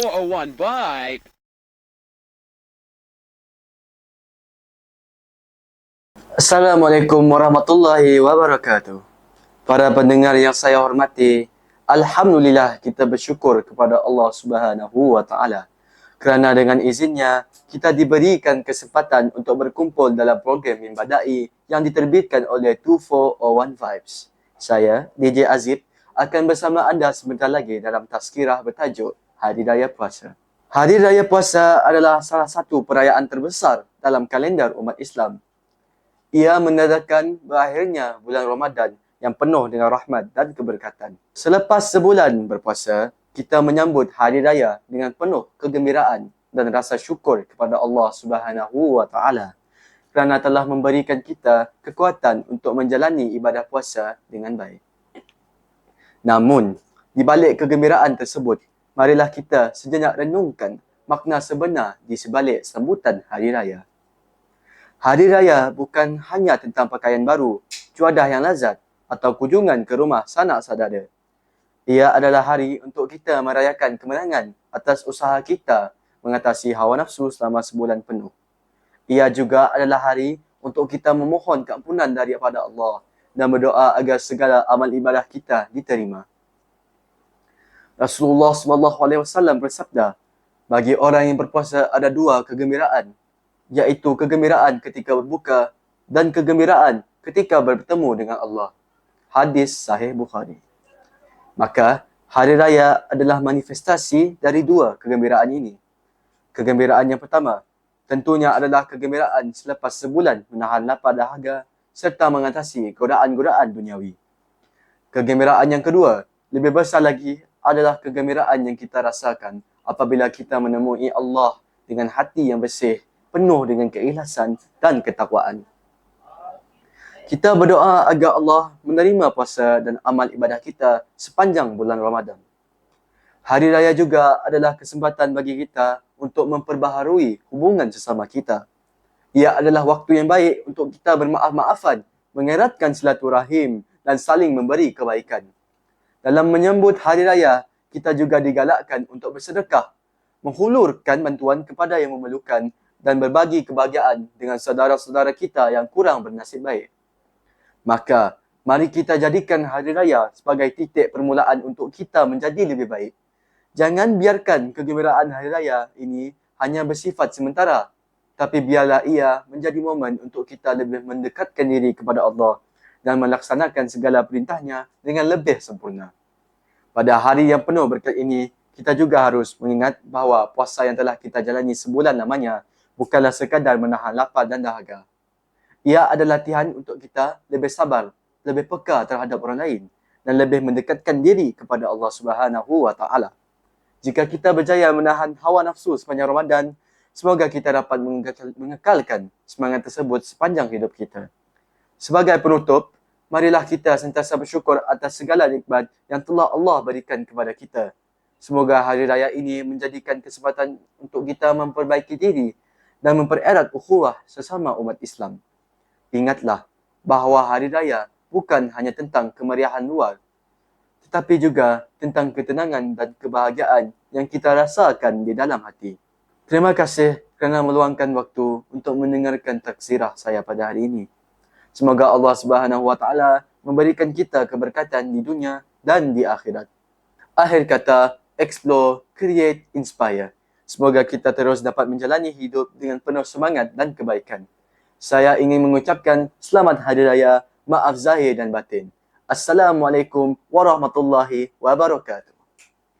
401 bite. Assalamualaikum warahmatullahi wabarakatuh. Para pendengar yang saya hormati, alhamdulillah kita bersyukur kepada Allah Subhanahu wa taala kerana dengan izinnya kita diberikan kesempatan untuk berkumpul dalam program Mimbadai yang diterbitkan oleh 2401 Vibes. Saya, DJ Azib, akan bersama anda sebentar lagi dalam tazkirah bertajuk Hari Raya Puasa. Hari Raya Puasa adalah salah satu perayaan terbesar dalam kalendar umat Islam ia menandakan berakhirnya bulan Ramadan yang penuh dengan rahmat dan keberkatan. Selepas sebulan berpuasa, kita menyambut hari raya dengan penuh kegembiraan dan rasa syukur kepada Allah Subhanahu wa taala kerana telah memberikan kita kekuatan untuk menjalani ibadah puasa dengan baik. Namun, di balik kegembiraan tersebut, marilah kita sejenak renungkan makna sebenar di sebalik sambutan hari raya. Hari Raya bukan hanya tentang pakaian baru, cuadah yang lazat atau kunjungan ke rumah sanak saudara. Ia adalah hari untuk kita merayakan kemenangan atas usaha kita mengatasi hawa nafsu selama sebulan penuh. Ia juga adalah hari untuk kita memohon keampunan daripada Allah dan berdoa agar segala amal ibadah kita diterima. Rasulullah SAW bersabda, bagi orang yang berpuasa ada dua kegembiraan iaitu kegembiraan ketika berbuka dan kegembiraan ketika bertemu dengan Allah. Hadis Sahih Bukhari. Maka, hari raya adalah manifestasi dari dua kegembiraan ini. Kegembiraan yang pertama, tentunya adalah kegembiraan selepas sebulan menahan lapar dahaga serta mengatasi godaan-godaan duniawi. Kegembiraan yang kedua, lebih besar lagi adalah kegembiraan yang kita rasakan apabila kita menemui Allah dengan hati yang bersih penuh dengan keikhlasan dan ketakwaan. Kita berdoa agar Allah menerima puasa dan amal ibadah kita sepanjang bulan Ramadan. Hari raya juga adalah kesempatan bagi kita untuk memperbaharui hubungan sesama kita. Ia adalah waktu yang baik untuk kita bermaaf-maafan, mengeratkan silaturahim dan saling memberi kebaikan. Dalam menyambut hari raya, kita juga digalakkan untuk bersedekah, menghulurkan bantuan kepada yang memerlukan dan berbagi kebahagiaan dengan saudara-saudara kita yang kurang bernasib baik. Maka, mari kita jadikan hari raya sebagai titik permulaan untuk kita menjadi lebih baik. Jangan biarkan kegembiraan hari raya ini hanya bersifat sementara, tapi biarlah ia menjadi momen untuk kita lebih mendekatkan diri kepada Allah dan melaksanakan segala perintahnya dengan lebih sempurna. Pada hari yang penuh berkat ini, kita juga harus mengingat bahawa puasa yang telah kita jalani sebulan lamanya bukanlah sekadar menahan lapar dan dahaga. Ia adalah latihan untuk kita lebih sabar, lebih peka terhadap orang lain dan lebih mendekatkan diri kepada Allah Subhanahu wa taala. Jika kita berjaya menahan hawa nafsu sepanjang Ramadan, semoga kita dapat mengekalkan semangat tersebut sepanjang hidup kita. Sebagai penutup, marilah kita sentiasa bersyukur atas segala nikmat yang telah Allah berikan kepada kita. Semoga hari raya ini menjadikan kesempatan untuk kita memperbaiki diri dan mempererat ukhuwah sesama umat Islam. Ingatlah bahawa hari raya bukan hanya tentang kemeriahan luar, tetapi juga tentang ketenangan dan kebahagiaan yang kita rasakan di dalam hati. Terima kasih kerana meluangkan waktu untuk mendengarkan taksirah saya pada hari ini. Semoga Allah Subhanahu Wa Taala memberikan kita keberkatan di dunia dan di akhirat. Akhir kata, explore, create, inspire. Semoga kita terus dapat menjalani hidup dengan penuh semangat dan kebaikan. Saya ingin mengucapkan selamat hari raya, maaf zahir dan batin. Assalamualaikum warahmatullahi wabarakatuh.